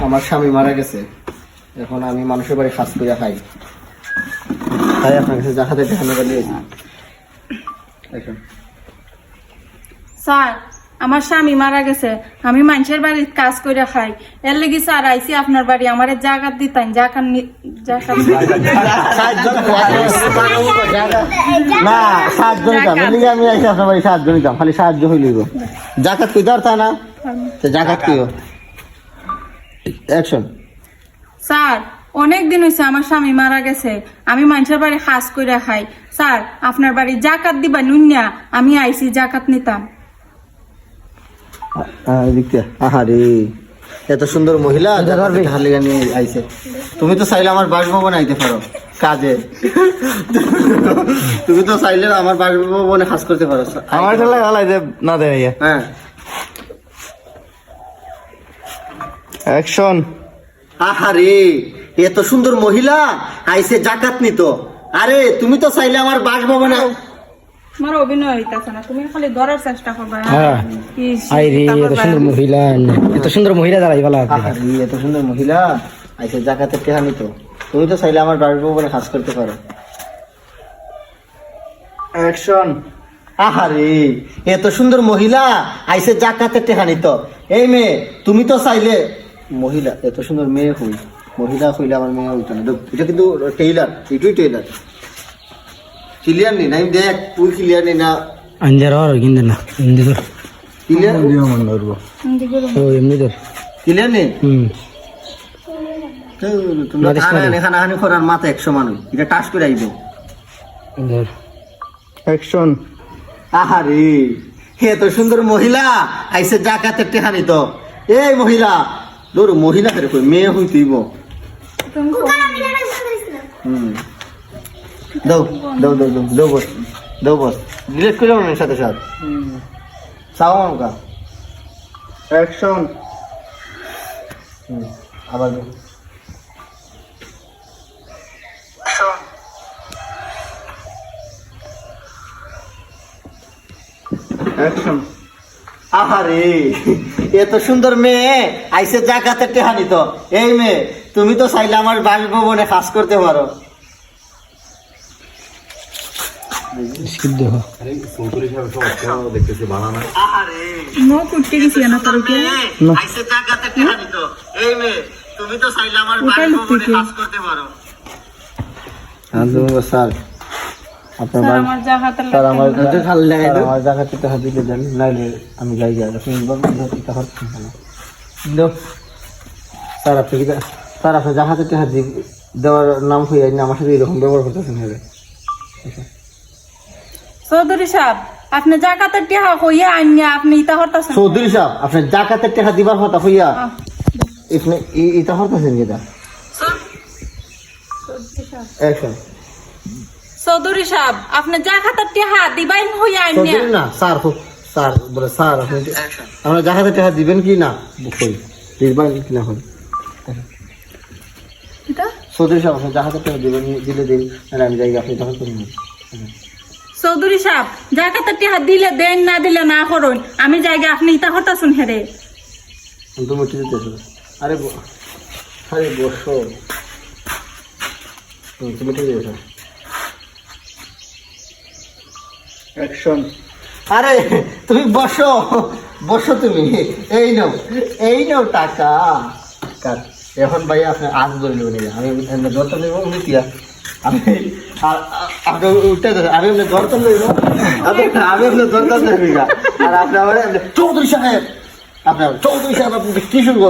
আমার স্বামী মারা গেছে। এখন আমি মানুষের বাড়ি খাস করে খাই। তাই আপনার কাছে জাহাজে ঢাকানো গেলে স্যার আমার স্বামী মারা গেছে। আমি মানুষের বাড়ির কাজ করে খাই। এর লেগে স্যার আইসি আপনার বাড়ি। আমার জাকাত দিতাম জাকাত নি- জাকাত না সাহায্য নিতাম। আমি আইসি আপনার বাড়ি সাহায্য নিতাম। খালি সাহায্য হইলিব জাকাত কই দর তা না। তো জাকাত অ্যাকশন স্যার অনেক দিন হয়েছে আমার স্বামী মারা গেছে। আমি মানুষের বাড়ি কাজ করে খাই। স্যার আপনার বাড়ি জাকাত দিবা নুনিয়া আমি আইসি জাকাত নিতাম। আহারে এত সুন্দর মহিলা হালে নিয়ে আইছে। তুমি তো চাইলে আমার বাসভবনে আইতে পারো কাজে। তুমি তো চাইলে আমার বাসভবনে কাজ করতে পারো। আমার ঠেলা গালাই যে না দেয় হ্যাঁ। অ্যাকশন আহারে এত সুন্দর মহিলা আইসে জাকাত নিত। আরে তুমি তো চাইলে আমার বাসভবনে আমার অভিনয় হইতাছে না তুমি খালি ধরার চেষ্টা করবা। হ্যাঁ। আই রে এত সুন্দর মহিলা এত সুন্দর মহিলা দাঁড়াই ভালো এত সুন্দর মহিলা আইসে জাকাতের টেহা নিত। তুমি তো চাইলে আমার বাসভবনে কাজ করতে পারো। অ্যাকশন আহারে এত সুন্দর মহিলা আইসে জাকাতের টেহা নিত। এই মেয়ে তুমি তো চাইলে মহিলা এত সুন্দর মেয়ে হই মহিলা হইলে আমার মেয়ে হইতো না। দেখ, এটা কিন্তু টেইলার এটুই টেইলার ক্লিয়ার নেই? না আমি দেখ তুই ক্লিয়ার নেই না? আঞ্জার হর কিন্তু না এমনি ধর। ক্লিয়ার ও এমনি ধর। ক্লিয়ার নেই? হুম। তোমরা মারিস না রে। হানাহানি হানাহানি করার মাথা একশো মানুষ। এটা টাচ করে আইব। অ্যাকশন আহারে এত সুন্দর মহিলা আইসে জাকাতের টেহা নিত এই মহিলা দৌড় মহিলা করে কই মেয়ে হইতেইব হুম। দাও দাও দাও দাও দাও বস দাও বস। ডিলেট করে না সাথে সাথে। চাও আমাকে? অ্যাকশন হুম আবার দাও। অ্যাকশন আহারে। এত সুন্দর মেয়ে আইসে জাকাতের টেহা নিত এই মেয়ে তুমি তো চাইলে আমার বাসভবনে কাজ করতে পারো। তুমি তো চাইলে আমার বাসভবনে কাজ করতে পারো। স্যার। আমি যাই যাই আপনি টাকা। স্যার আপনি স্যার আপনার টাকা দেওয়ার নাম হয়ে আমার সাথে এরকম ব্যবহার করতেছেন হবে চৌধুরী সাহেব আপনি জাকাতের টিহা হইয়া আনিয়া আপনি ইতা হরতাছেন চৌধুরী সাহেব আপনার জাকাতের টাকা দিবার কথা হইয়া আপনি হরতেছেন অ্যাকশন চৌধুরী সাহেব আপনি যা জাকাতের টিহা দিবাইন হইয়া আনিয়া না স্যার স্যার বলে স্যার আপনি আপনার জাহাজে টাকা দিবেন কি না? হই দিবেন কি না হই? চৌধুরী সাহেব আপনি জাহাজে টাকা দিবেন দিলে দিন নাহলে আমি যাই আপনি তখন করুন চৌধুরী সাহেব জাকাতের টিহা দিলে দেন না দিলে না করুন। আমি জায়গা আপনি ইতা হরতাছেন হেরে। তুমি আছে আরে আরে বসো। তুমি ঠিক আছে অ্যাকশন আরে তুমি বসো বসো তুমি। এই নাও এই নাও টাকা। কাট। এখন ভাই আপনি আজ নেবেন আমি দরটা নেব দিয়া আমি আর আপনি উঠতে আমি নেব আমি না। আর আপনি আমার এমনি চৌধুরী সাহেব। আপনার চৌধুরী সাহেব আপনি কি শুরু